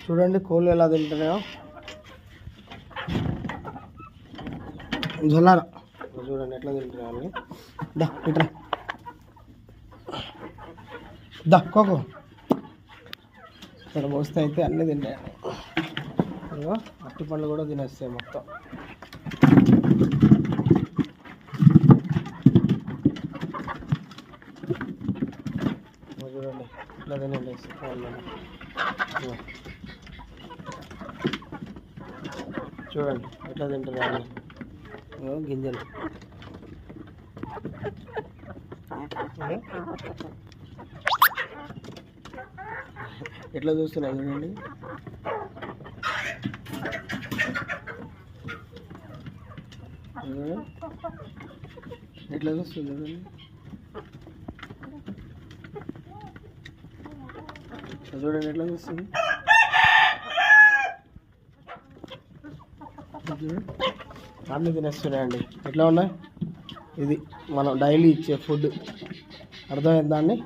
చూడండి కోళ్ళు ఎలా తింటున్నాయో. జొల్లారా చూడండి ఎట్లా తింటున్నాయో అన్ని. దా ఇట్రా దా కోకో. ఇక్కడ పోస్తే అయితే అన్నీ తింటాయి. అట్టి పండ్లు కూడా తినేస్తాయి మొత్తం. చూడండి ఇట్లా తినండి చూడండి ఎట్లా తింటారు గింజలు. ఎట్లా చూస్తున్నాయి చూడండి. ఎట్లా చూస్తుంది చూడండి. చూడండి ఎట్లా చూస్తుంది అన్నీ తినేస్తున్నాయండి. ఎట్లా ఉన్నాయి? ఇది మనం డైలీ ఇచ్చే ఫుడ్ అర్థమైందా అండి?